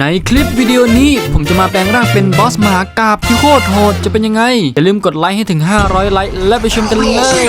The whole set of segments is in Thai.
ในคลิปวิดีโอนี้ผมจะมาแปลงร่างเป็นบอสมหากาบที่โคตรโหดจะเป็นยังไง อย่าลืมกดไลค์ให้ถึง 500 ไลค์และไปชมกันเลย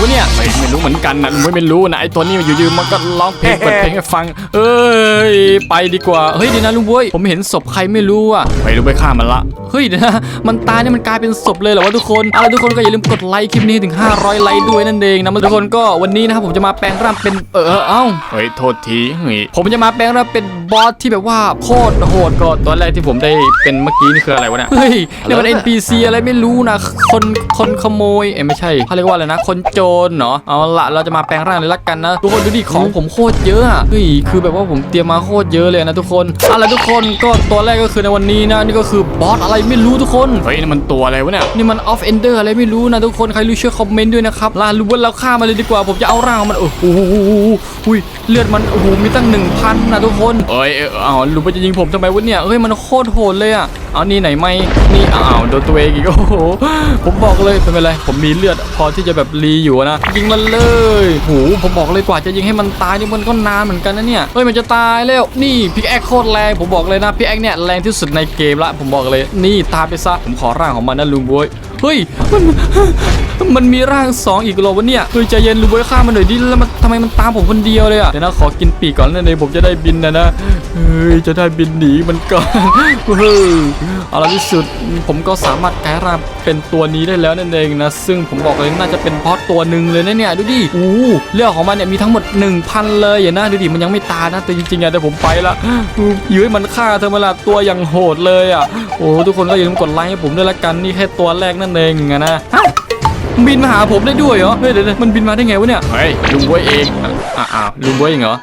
วะเนี่ยไม่ไม่รู้เหมือนกันนะลุงไม่ไม่รู้นะไอตัวนี้อยู่ๆมันก็ร้องเพลงเปิดเพลงให้ฟัง เอ้ยไปดีกว่าเฮ้ยเดียวนะลุงบวยผมเห็นศพใครไม่รู้อะไปลุงไปฆ่ามันละเฮ้ยเดี๋ยวนะมันตายเนี่ยมันกลายเป็นศพเลยเหรอวะทุกคนเอาล่ะทุกคนก็อย่าลืมกดไลค์คลิปนี้ให้ถึง 500 ไลค์ด้วยนั่นเองนะทุกคนก็วันนี้นะครับผมจะมาแปลงร่างเป็นเออเอ้าเฮ้ยโทษทีเฮ้ยผมจะมาแปลงร่างเป็นบอสที่แบบว่าโคตรโหดก็ตอนแรกที่ผมได้เป็นเมื่อกี้นี่คืออะไรวะเนี่ยเฮ้ยนี่มัน NPC อะไรไม่รู้นะคนคนขโมยเอ้ยไม่ใช่เขาเรียกว่าอะไรนะ คนโจรเนาะเอาละเราจะมาแปลงร่างเลยละกันนะ ทุกคนดูดิของผมโคตรเยอะอะเฮ้ยคือแบบว่าผมเตรียมมาโคตรเยอะเลยนะทุกคนเอาละทุกคนก็ตัวแรกก็คือในวันนี้นะนี่ก็คือบอสอะไรไม่รู้ทุกคนเฮ้ยนี่มันตัวอะไรวะเนี่ยนี่มันออฟเอนเดอร์อะไรไม่รู้นะทุกคนใครรู้ช่วยคอมเมนต์ด้วยนะครับลารู้ว่าเราฆ่ามันเลยดีกว่าผมจะเอาร่างมันโอ้โหอุ้ยเลือดมันโอ้โหมีตั้งหนึ่งพันนะทุกคนเอ้ยเอ้ยเอารู้ว่าจะยิงผมทำไมวะเนี่ยเฮ้ยมันโคตรโหดเลยอะเอานี่ไหนไม่นี่อ้าวโดนตัวเองอีกโอ้โหผมบอกเลยไม่เป็นไรผมมีเลือดพอที่จะแบบรีอยู่นะยิงมันเลยโหผมบอกเลยกว่าจะยิงให้มันตายนี่มันก็นานเหมือนกันนะเนี่ยเฮ้ยมันจะตายแล้วนี่พิกแอคโคตรแรงผมบอกเลยนะพิกแอคเนี่ยแรงที่สุดในเกมละผมบอกเลยนี่ตายไปซะผมขอร่างของมันนะลุงบวยเฮ้ยมันมันมีร่างสองอีกหรอวะเนี่ยเฮ้ยใจเย็นลุงบวยฆ่ามันหน่อยดิแล้วมันทำไมมันตามผมคนเดียวเลยอะเดี๋ยวนะขอกินปีกก่อนนะเดี๋ยวผมจะได้บินนะนะเฮ้ยจะได้บินหนีมันก่อนเฮ้ยเอาละที่สุดผมก็สามารถกลายร่างเป็นตัวนี้ได้แล้วนั่นเองนะซึ่งผมบอกเลยน่าจะเป็นพอดตัวหนึ่งเลยนะเนี่ยดูดิอู้เรื่องของมันเนี่ยมีทั้งหมด 1,000 เลยอย่านะดูดิมันยังไม่ตายนะแต่จริงๆอะเดี๋ยวผมไปละยื้อมันฆ่าเธอมาละตัวอย่างโหดเลยอะโอ้ทุกคนก็อย่าลืมกดไลค์ให้ผมด้วยละกันนี่แค่ตัวแรกนั่นเองอะนะฮะบินมาหาผมได้ด้วยเหรอ เฮ้ยเดี๋ยวๆมันบินมาได้ไงวะเนี่ย เฮ้ยลุงบวยเองอะอ้าวลุงบวยเองเหรอ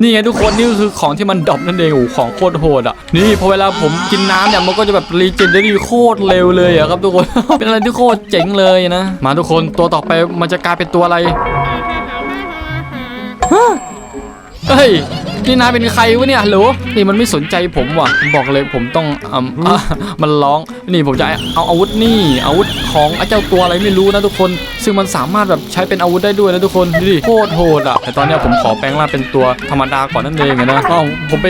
นี่ไงทุกคนนี่ก็คือของที่มันดรอปนั่นเองโอ้โหของโคตรโหดอะ นี่พอเวลาผมกินน้ำเนี่ยมันก็จะแบบรีเจนได้ดีโคตรเร็วเลยอะครับทุกคน เป็นอะไรที่โคตรเจ๋งเลยนะ มาทุกคนตัวต่อไปมันจะกลายเป็นตัวอะไร เฮ้ย นี่นายเป็นใครวะเนี่ยฮัลโหลนี่มันไม่สนใจผมว่ะผมบอกเลยผมต้องอืมอะมันร้องนี่ผมจะเอาอาวุธนี่อาวุธของไอ้เจ้าตัวอะไรไม่รู้นะทุกคน ซึ่งมันสามารถแบบใช้เป็นอาวุธได้ด้วยนะทุกคนดูดิโคตรโหดอะแต่ตอนเนี้ยผมขอแปลงร่างเป็นตัวธรรมดาก่อนนั่นเองอะนะอ้าวผมไป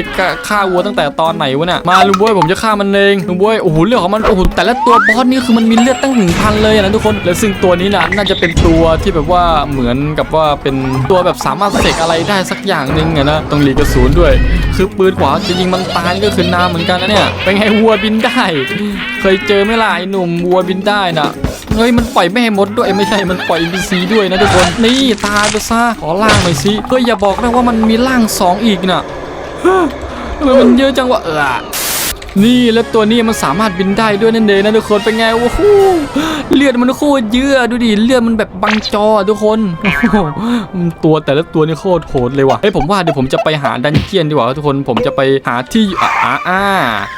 ฆ่าวัวตั้งแต่ตอนไหนวะเนี่ยมาลุงบวยผมจะฆ่ามันเองลุงบวยโอ้โหเลือดของมันโอ้โหแต่ละตัวบอสนี่คือมันมีเลือดตั้งหนึ่งพันเลยอะนะทุกคนแล้วซึ่งตัวนี้นะน่าจะเป็นตัวที่แบบว่าเหมือนกับว่าเป็นตัวแบบสามารถเสกอะไรได้สักอย่างหนึ่งอะนะต้องรีกระสุนด้วย คือปืนขวาจะยิงมันตายนี่ก็คือนามเหมือนกันนะเนี่ย เป็นไงวัวบินได้ เคยเจอไหมล่ะไอ้หนุ่มวัวบินได้น่ะ เฮ้ยมันปล่อยแม่มดด้วยไม่ใช่ มันปล่อยอินซีด้วยนะทุกคน นี่ตายไปซะขอล่างหน่อยสิเฮ้ยอย่าบอกนะว่ามันมีล่างสองอีกน่ะทำไมมันเยอะจังวะเออ นี่แล้วตัวนี้มันสามารถบินได้ด้วยนั่นเองนะทุกคนเป็นไงโอ้โหเลือดมันโคตรเยอะดูดิเลือดมันแบบบังจออะทุกคนโอ้โหตัวแต่ละตัวนี่โคตรโหดเลยว่ะเฮ้ยผมว่าเดี๋ยวผมจะไปหาดันเจียนดีกว่าทุกคนผมจะไปหาที่อะอ่าอ่า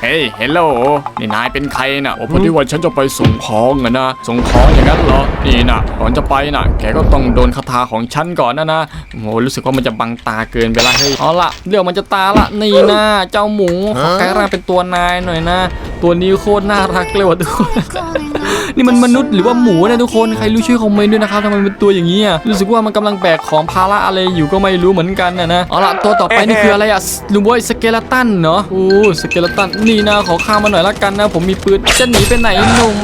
เฮ้ยเฮลโลนี่นายเป็นใครน่ะโอ้พอดีว่าฉันจะไปส่งของอะนะส่งของอย่างนั้นเหรอนี่น่ะก่อนจะไปน่ะ แกก็ต้องโดนคาถาของฉันก่อนนะนะโอ้โหรู้สึกว่ามันจะบังตาเกินไปละเฮ้ยเอาละเรื่องมันจะตาละนี่นะเจ้าหมูขอกลายร่างเป็นตัวนายหน่อยนะ ตัวนี้โคตรน่ารักเลยว่ะทุกคน นี่มันมนุษย์หรือว่าหมูนะทุกคนใครรู้ช่วยคอมเมนต์ด้วยนะครับทำไมมันเป็นตัวอย่างนี้อะรู้สึกว่ามันกำลังแบกของภาระอะไรอยู่ก็ไม่รู้เหมือนกันนะนะเอาละตัวต่อไปนี่คืออะไรอะลุงบอยสเกเลตันเนาะโอ้สเกเลตันนี่นะขอข้ามมาหน่อยละกันนะผมมีปืนจะหนีไปไหนหนุ่ม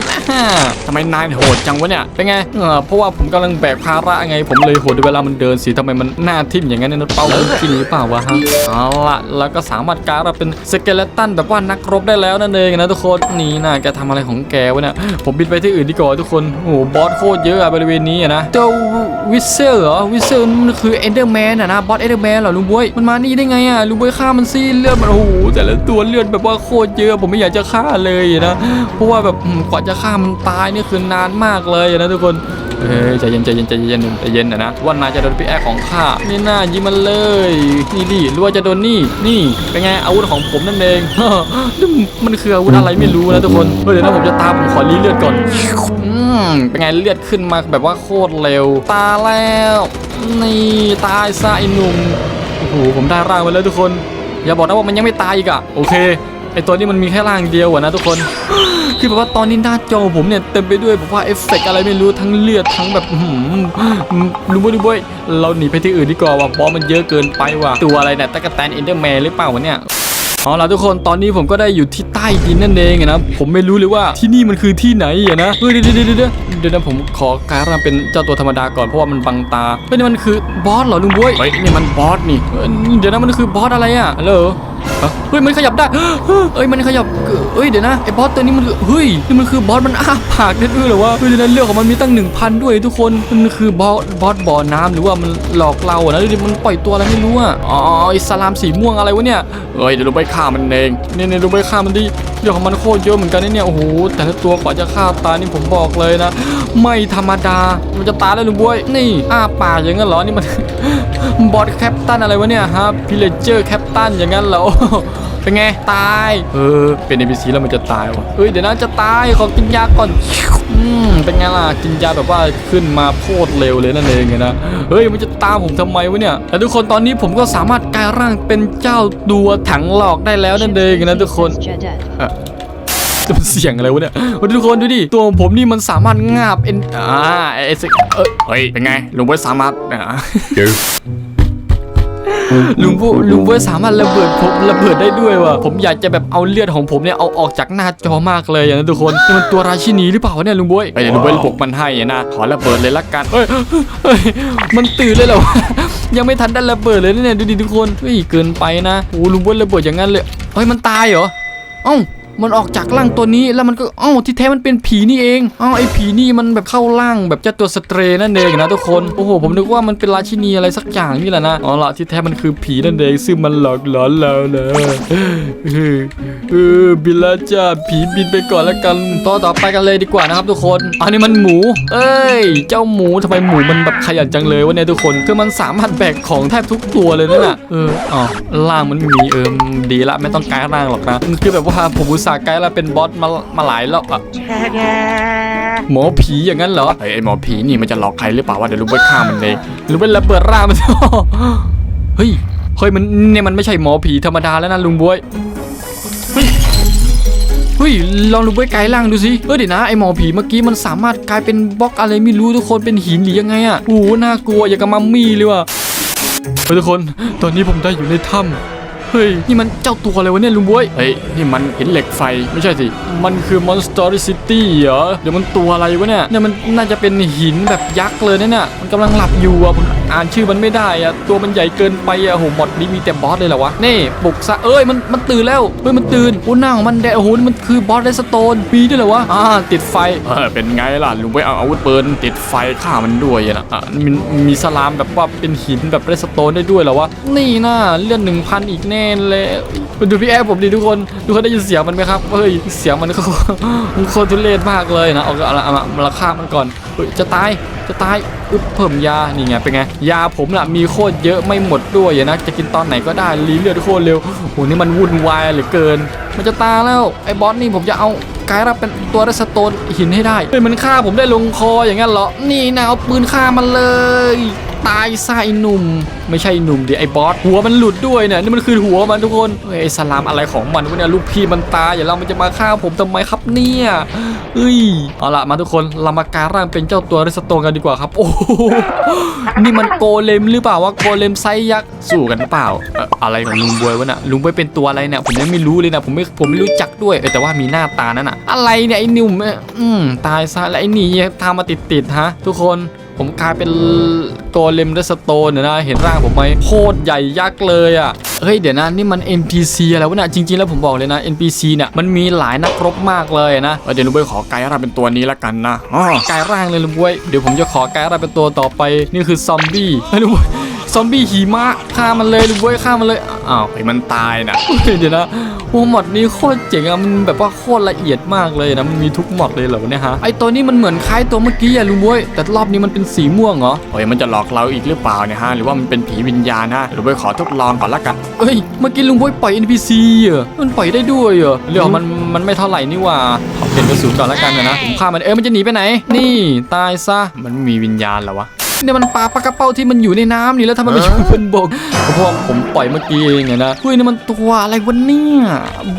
ทำไมนายโหดจังวะเนี่ยเป็นไงเออเพราะว่าผมกำลังแบกภาระไงผมเลยโหดเวลามันเดินสิทำไมมันหน้าทิ่มอย่างนั้นเนี่ยเป้ามันจริงหรือเปล่าวะฮะเอาละแล้วก็สามารถการเราเป็นสเกเลตันแบบว่านักรบได้แล้วนั่นเองนะทุกคนนี่นะแกทำอะไรของแกวะเนี่ยผมบินไปที่อื่นดีกว่าทุกคน โอ้โห บอสโคตรเยอะอะบริเวณนี้อะนะ เจ้าวิเซอร์เหรอ วิเซอร์มันคือเอนเดอร์แมนอะนะ บอสเอนเดอร์แมนเหรอลุงบวย มันมานี่ได้ไงอะลุงบวยฆ่ามันสิเลือดมันโอ้โห แต่ละตัวเลือดแบบว่าโคตรเยอะผมไม่อยากจะฆ่าเลยนะ เพราะว่าแบบกว่าจะฆ่ามันตายนี่คือนานมากเลยนะทุกคน เฮ้ยใจเย็นใจเย็นใจเย็นใจเย็นนะนะว่านายจะโดนพี่แอร์ของข้านี่น่ายิงมันเลย นี่ดิหรือว่าจะโดนนี่นี่เป็นไงอาวุธของผมนั่นเองนี่มันคืออาวุธอะไรไม่รู้นะทุกคนเฮ้ยเดี๋ยวนะผมจะตามผมขอรีเลือดก่อนเป็นไงเลือดขึ้นมาแบบว่าโคตรเร็ว ตาแล้ว นี่ตายซะไอ้หนุ่มโอ้โหผมได้ร่างไปแล้วทุกคน อย่าบอกนะว่ามันยังไม่ตายอีกอะโอเค ไอตัวนี้มันมีแค่ร่างเดียวอะนะทุกคน คือแบบว่าตอนนี้หน้าจอผมเนี่ยเต็มไปด้วยแบบว่าเอฟเฟกต์อะไรไม่รู้ทั้งเลือดทั้งแบบอื้อหือรู้บ่รู้บ่เราหนีไปที่อื่นดีกว่าว่ะบอสมันเยอะเกินไปว่ะตัวอะไรเนี่ยตะกแตนเอนเดอร์แมนหรือเปล่าวะเนี่ยเอาล่ะทุกคนตอนนี้ผมก็ได้อยู่ที่ใต้ดินนั่นเองอะนะผมไม่รู้เลยว่าที่นี่มันคือที่ไหนอะนะเฮ้ยเดี๋ยวเดี๋ยวเดี๋ยวเดี๋ยวเดี๋ยวนะผมขอกลายร่างเป็นเจ้าตัวธรรมดาก่อนเพราะว่ามันบังตาเฮ้ยนี่มันคือบอสเหรอลุงบวยเฮ้ยนี่มันบอสนี่เอ้ยเดี๋ยวนะมันคือบอสอะไรอะฮัลโหลฮะ เฮ้ยมันขยับได้เอ้ยมันขยับเอ้ยเดี๋ยวนะไอ้บอสตัวนี้มันเฮ้ยนี่มันคือบอสมันอ้าปากได้ด้วยหรอวะเฮ้ยเดี๋ยวนะเรื่องของมันมีตั้ง 1,000 ด้วยทุกคนมันคือบอสบอสบ่อน้ำหรือว่ามันหลอกเราอะนะดูดิมันปล่อยตัวอะไรไม่รู้อะอ๋อไอ้สลามสีม่วงอะไรวะเนี่ยเอ้ยเดี๋ยวเราไปฆ่ามันเองเนี่ยเนี่ยเราไปฆ่ามันดิเรื่องของมันโคตรเยอะเหมือนกันเนี่ยโอ้โหแต่ละตัวกว่าจะฆ่าตานี่ผมบอกเลยนะ ไม่ธรรมดามันจะตายแล้วลุงบวยนี่อ้าปากอย่างนั้นเหรอนี่มันบอสแคปตันอะไรวะเนี่ยฮะพิเลเจอร์แคปตันอย่างนั้นเหรอเป็นไง ตาย เออ เป็น NPC แล้วมันจะตายวะเอ้ย เดี๋ยวนะจะตาย ขอกินยาก่อน อืม เป็นไงล่ะ กินยาแบบว่าขึ้นมาโคตรเร็วเลยนั่นเองไงนะ เฮ้ย มันจะตามผมทำไมวะเนี่ย แต่ทุกคนตอนนี้ผมก็สามารถกลายร่างเป็นเจ้าตัวถังหลอกได้แล้วนั่นเองนะทุกคน Jadet. จะเป็นเสียงอะไรวะเนี่ยโอ้ยทุกคนดูดิ ตัวของผมนี่มันสามารถงาบเอ็นอ่าไอ้สิเอ้ยเฮ้ย เป็นไงลุงเว้ยสามารถอ่า ลุงผู้ลุงเว้ยสามารถระเบิดผมระเบิดได้ด้วยว่ะผมอยากจะแบบเอาเลือดของผมเนี่ยเอาออกจากหน้าจอมากเลยอะนะทุกคนนี่มันตัวราชินีหรือเปล่าวะเนี่ยลุงบวยเฮ้ยเดี๋ยวลุงบวยปลุกมันให้อะนะขอระเบิดเลยละกันเฮ้ยเฮ้ยมันตื่นเลยเหรอวะยังไม่ทันได้ระเบิดเลยนะเนี่ยดูดิทุกคนเฮ้ยเกินไปนะโอ้ลุงบวยระเบิดอย่างนั้นเลยเฮ้ยมันตายเหรอเอ้า มันออกจากร่างตัวนี้แล้วมันก็อ้าที่แท้มันเป็นผีนี่เองอ้าไอ้ผีนี่มันแบบเข้าร่างแบบเจ้าตัวสเตรนั่นเองนะทุกคนโอ้โหผมนึกว่ามันเป็นราชินีอะไรสักอย่างนี่แหละนะอ๋อละที่แท้มันคือผีนั่นเองซึ่งมันหลอกหลอนเราเลยเออเออบิล้วจ้าผีบินไปก่อนแล้วกันต่อต่อไปกันเลยดีกว่านะครับทุกคนอันนี้มันหมู เอ้ย เจ้าหมูทำไมหมูมันแบบขยันจังเลยวะเนี่ยทุกคนคือมันสามารถแบกของแทบทุกตัวเลยนั่นน่ะเอออ๋อล่างมันมีเออดีละไม่ต้องกายร่างหรอกนะคือแบบว่าผมอุตส่าห์กลายร่างเป็นบอสมามาหลายรอบอะหมอผีอย่างนั้นเหรอไอ้ไอ้หมอผีนี่มันจะหลอกใครหรือเปล่าวะเดี๋ยวรู้ไปฆ่ามันเลยหรือไประเบิดร่างมันเฮ้ยเฮ้ยมันเนี่ยมันไม่ใช่หมอผีธรรมดาแล้วนะลุงบวยเฮ้ยลองดูไปไกลล่างดูสิเออเดี๋ยวนะไอหมอผีเมื่อกี้มันสามารถกลายเป็นบล็อกอะไรไม่รู้ทุกคนเป็นหินหรือยังไงอะโอ้โหน่ากลัวอย่างกับมัมมี่เลยว่ะเฮ้ยทุกคนตอนนี้ผมได้อยู่ในถ้ำ เฮ้ย นี่มันเจ้าตัวอะไรวะเนี่ยลุงบวยเฮ้ย นี่มันหินเหล็กไฟไม่ใช่สิ มันคือ Monstericity เหรอ เดี๋ยวมันตัวอะไรวะเนี่ย เนี่ยมันน่าจะเป็นหินแบบยักษ์เลยนะเนี่ยมันกำลังหลับอยู่อะผมอ่านชื่อมันไม่ได้อะตัวมันใหญ่เกินไปอะโหหมดนี้มีแต่บอสเลยเหรอวะ นี่ปลุกซะ เอ้ย มัน มันตื่นแล้ว เฮ้ย มันตื่นโอ้หน้าของมันแดงโอ้โหนี่มันคือบอสเรสโตนปีด้วยเหรอวะ อ่า ติดไฟ เออ เป็นไงล่ะลุงไปเอาอาวุธปืนติดไฟฆ่ามันด้วยอะนะอะมีมีสลามแบบว่าเป็นหินแบบเรสโตนได้ด้วยเหรอวะ นี่น่าเลื่อนหนึ่งพันอีกแน่เลยดูพี่แอผมดิทุกคนทุกคนได้ยินเสียงมันไหมครับเฮ้ยเสียงมันก็โคตรทุเรศมากเลยนะเอาเอาเอาเอามาฆ่ามันก่อนเฮ้ยจะตายจะตายอึ๊บเพิ่มยานี่ไงเป็นไงยาผมน่ะมีโคตรเยอะไม่หมดด้วยอะนะจะกินตอนไหนก็ได้รีเลือดโคตรเร็วโหนี่มันวุ่นวายเหลือเกิน มันจะตายแล้วไอ้บอสนี่ผมจะเอากลายรับเป็นตัวเรสโตนหินให้ได้เฮ้ยมันฆ่าผมได้ลงคออย่างนั้นเหรอนี่นะเอาปืนฆ่ามันเลย ตายไอ้หนุ่ม ไม่ใช่หนุ่มดิไอ้บอสหัวมันหลุดด้วยเนี่ยนี่มันคือหัวมันทุกคนเฮ้ยไอ้สลามอะไรของมันวะเนี่ยลูกพี่มันตายอย่าเรามันจะมาฆ่าผมทำไมครับเนี่ยเอ้ยเอาละมาทุกคนเรามาการร่างเป็นเจ้าตัวเรสโตนกันดีกว่าครับ โอ้โหนี่มันโกเลมหรือเปล่าวะโกเลมไซยักษ์สู้กันหรือเปล่า อะไรของลุงบวยวะน่ะลุงบวยเป็นตัวอะไรเนี่ยผมยังไม่รู้เลยนะผมไม่ผมไม่รู้จักด้วยแต่ว่ามีหน้าตานั่นน่ะ อะไรเนี่ยไอ้หนุ่มอืมตายซะแล้วไอ้นี่ตามมาติดๆฮะ ทุกคน ผมกลายเป็นโกเลมเดสโตนเนี่ยนะเห็นร่างผมไหมโคตรใหญ่ยักษ์เลยอะเฮ้ยเดี๋ยวนะนี่มัน NPC อะไรวะเนี่ยจริงๆแล้วผมบอกเลยนะ NPC เนี่ยมันมีหลายนักรบมากเลยนะเออเดี๋ยวลุงบวยขอกลายร่างเป็นตัวนี้ละกันนะอ๋อกลายร่างเลยลุงบวยเดี๋ยวผมจะขอกลายร่างเป็นตัวต่อไปนี่คือซอมบี้เฮ้ยลุงบวยซอมบี้หิมะฆ่ามันเลยลุงบวยฆ่ามันเลยอ้าวไอ้มันตายนะเฮ้ยเดี๋ยวนะ โอ้หมดนี้โคตรเจ๋งอะมันแบบว่าโคตรละเอียดมากเลยนะมันมีทุกหมดเลยเหรอวะเนี่ยฮะไอตัวนี้มันเหมือนคล้ายตัวเมื่อกี้อะลุงบวยแต่รอบนี้มันเป็นสีม่วงเหรอเฮ้ยมันจะหลอกเราอีกหรือเปล่าเนี่ยฮะหรือว่ามันเป็นผีวิญญาณฮะลุงบวยขอทดลองก่อนละกันเฮ้ยเมื่อกี้ลุงบวยปล่อย NPC เหรอมันปล่อยได้ด้วยเหรอเรื่องของมันมันไม่เท่าไหร่นี่หว่าขอเปลี่ยนกระสุนก่อนละกันนะผมฆ่ามันเอ้ยมันจะหนีไปไหน นี่ตายซะมันไม่มีวิญญาณเหรอวะ เนี่ยมันปลาปลากระเป้าที่มันอยู่ในน้ำนี่แล้วทำไมมันอยู่บนบกเพราะว่าผมปล่อยเมื่อกี้เองไงนะเฮ้ยนี่มันตัวอะไรวะเนี่ย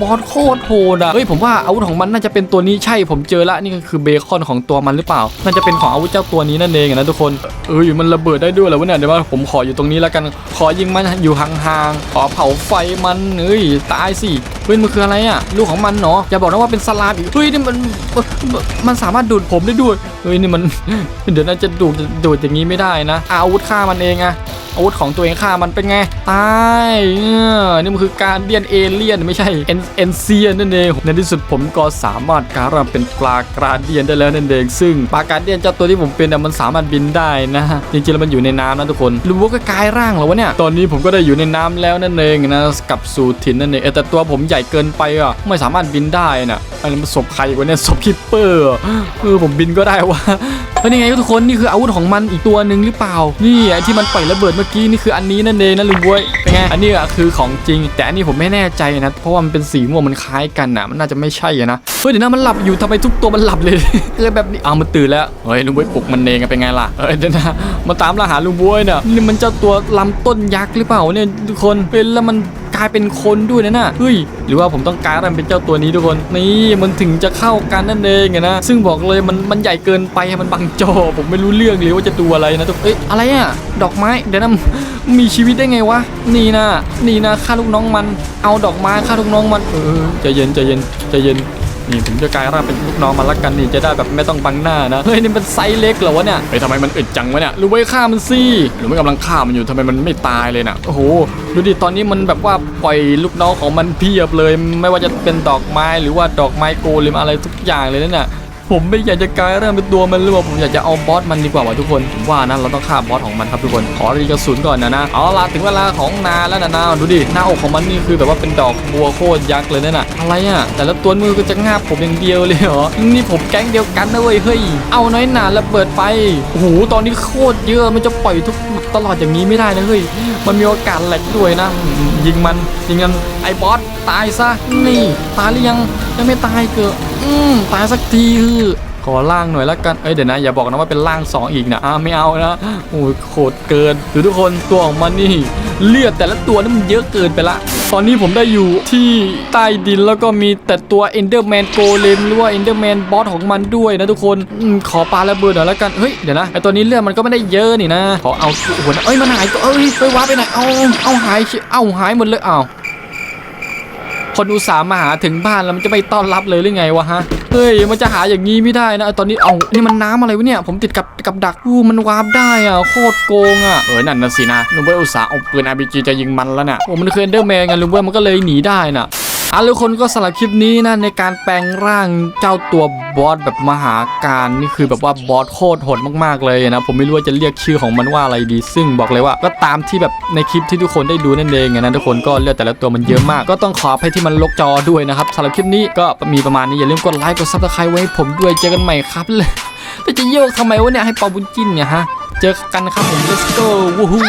บอสโคตรโหดอะเฮ้ยผมว่าอาวุธของมันน่าจะเป็นตัวนี้ใช่ผมเจอละนี่ก็คือเบคอนของตัวมันหรือเปล่า น่าจะเป็นของอาวุธเจ้าตัวนี้นั่นเองนะทุกคนเอ้ยมันระเบิดได้ด้วยเหรอวะเนี่ยเดี๋ยวว่าผมขออยู่ตรงนี้แล้วกันขอยิงมันอยู่ห่างๆขอเผาไฟมันเอ้ยตายสิเฮ้ยมันคืออะไรอะลูกของมันเนาะอย่าบอกนะว่าเป็นสลามอีกเฮ้ยนี่มันมันสามารถดูดผมได้ด้วยเฮ้ยนี่มันเดี๋ยวน่าจะดูดดูดอย่างนี้ไม่ได้นะอาวุธฆ่ามันเองอะ อาวุธของตัวเองฆ่ามันเป็นไง ตายเนี่มันคือการเดียนเอเลียนไม่ใช่เอ็นเอ็นเซียนนั่นเองในที่สุดผมก็สามารถการันเป็นปลากราเดียนได้แล้วนั่นเองซึ่งปลากราเดียนเจ้าตัวที่ผมเป็นน่ะมันสามารถบินได้นะจริงๆแล้วมันอยู่ในน้ำนะทุกคนรู้ว่าก็กลายร่างแล้ววะเนี่ยตอนนี้ผมก็ได้อยู่ในน้ำแล้วนั่นเองนะกับสู่ถิ่นนั่นเองแต่ตัวผมใหญ่เกินไปอะไม่สามารถบินได้น่ะอันนี้มันศพใครวะเนี่ยศพคิปเปอร์เอเออผมบินก็ได้วะ เฮ้ยนี่ไงทุกคนนี่คืออาวุธของมันอีกตัวหนึ่งหรือเปล่า นี่ไอ้ที่มันปล่อยระเบิดเมื่อกี้นี่คืออันนี้นั่นเองนะลุงบวยเป็นไงอันนี้อะคือของจริง แต่อันนี้ผมไม่แน่ใจนะเพราะว่ามันเป็นสีม่วงมันคล้ายกันอะมันน่าจะไม่ใช่นะเฮ้ยเดี๋ยวนะมันหลับอยู่ทำไมทุกตัวมันหลับเลยเออแบบนี้อ้าวมันตื่นแล้วเฮ้ยลุงบวยปลุกมันเองะเป็นไงล่ะเฮ้ยเดี๋ยวนะมาตามล่าหาลุงบวยเนี่ยนี่มันเจ้าตัวลำต้นยักษ์หรือเปล่าเนี่ยทุกคนเป็นแล้วมันายเป็นคนด้วยนะน่ะเฮ้ยหรือว่าผมต้องการมันเป็นเจ้าตัวนี้ทุกคนนี่มันถึงจะเข้ากันนั่นเองไงนะซึ่งบอกเลยมันมันใหญ่เกินไปมันบังจอ ผมไม่รู้เรื่องเลยว่าจะดูอะไรนะทุกเอ้ยอะไรอะดอกไม้เดี๋ยวนะมีชีวิตได้ไงวะนี่นะนี่นะฆ่าลูกน้องมัน เอาดอกไม้ฆ่าลูกน้องมันเออใจเย็นใจเย็นใจเย็น นี่ผมจะกลายร่างเป็นลูกน้องมันละกันนี่จะได้แบบไม่ต้องบังหน้านะเฮ้ยนี่เป็นไซส์เล็กเหรอวะเนี่ยเฮ้ยทำไมมันอึดจังวะเนี่ยรู้ไว้ฆ่ามันสิหรือไม่กำลังฆ่ามันอยู่ทำไมมันไม่ตายเลยน่ะโอ้โหดูดิตอนนี้มันแบบว่าปล่อยลูกน้องของมันเพียบเลย ไม่ว่าจะเป็นดอกไม้หรือว่าดอกไม้โกเลมอะไรทุกอย่างเลยนั่นน่ะ ผมไม่อยากจะกลายร่างเป็นตัวมันหรือว่าผมอยากจะเอาบอสมันดีกว่าวะทุกคนผมว่านะเราต้องฆ่าบอสของมันครับทุกคนขอรีกระสุนก่อนนะนะเอาละถึงเวลาของนาแล้วนะนาดูดิหน้าอกของมันนี่คือแบบว่าเป็นดอกบัวโคตรยักษ์เลยนั่นน่ะอะไรอะแต่ละตัวมือก็จะงาบผมอย่างเดียวเลยเหรอนี่ผมแก๊งเดียวกันนะเว้ยเฮ้ยเอาน้อยหนาระเบิดไปโอ้โหตอนนี้โคตรเยอะมันจะปล่อยทุก ตลอดอย่างนี้ไม่ได้นะเฮ้ย มันมีโอกาสแหลกด้วยนะ ยิงมันยิงมันไอ้บอสตายซะ นี่ ตายหรือยังยังไม่ตายเกิดอืมตายสักทีเถอ ขอล่างหน่อยละกันเอ้ยเดี๋ยวนะอย่าบอกนะว่าเป็นล่าง 2 อีกนะอ่าไม่เอานะโอ้ยโคตรเกินดูทุกคนตัวของมันนี่เลือดแต่ละตัวนี่มันเยอะเกินไปละตอนนี้ผมได้อยู่ที่ใต้ดินแล้วก็มีแต่ตัว Enderman Golem หรือว่า Enderman Boss ของมันด้วยนะทุกคนอขอปลาระเบิดหน่อยละกันเฮ้ยเดี๋ยวนะไอตัวนี้เลือดมันก็ไม่ได้เยอะนี่นะขอเอาโอ้โหเอ้ยมันหายตัวเอ้ยไปว้าไปไหนเอาเอาหายเอาหายหมดเลยเอา คนอุตส่าห์มาหาถึงบ้านแล้วมันจะไม่ต้อนรับเลยหรือไงวะฮะเฮ้ยมันจะหาอย่างนี้ไม่ได้นะตอนนี้เอานี่มันน้ำอะไรวะเนี่ยผมติดกับกับดักอู้มันวาร์ปได้อะโคตรโกงอะเออนั่นน่ะสินะลุงเบิ้ลอุตส่าห์เอาปืน RPG จะยิงมันแล้วน่ะโอ้มันเคยเดอร์แมนไงลุงเบิ้ลมันก็เลยหนีได้น่ะ อะทุกคนก็สำหรับคลิปนี้นะในการแปลงร่างเจ้าตัวบอสแบบมหาการนี่คือแบบว่าบอสโคตรโหดมากๆเลยนะผมไม่รู้ว่าจะเรียกชื่อของมันว่าอะไรดี ซึ่งบอกเลยว่าก็ตามที่แบบในคลิปที่ทุกคนได้ดูนั่นเองนะทุกคนก็เลือกแต่ละตัวมันเยอะมาก ก็ต้องขออภัยที่มันลกจอด้วยนะครับสำหรับคลิปนี้ก็มีประมาณนี้อย่าลืมกดไลค์กดซับสไครต์ไว้ให้ผมด้วยเจอกันใหม่ครับเลยแต่จะโยกทำไมวะเนี่ยให้ปอบุญจินเนี่ยฮะเจอกันครับผม let's go วู้ฮู้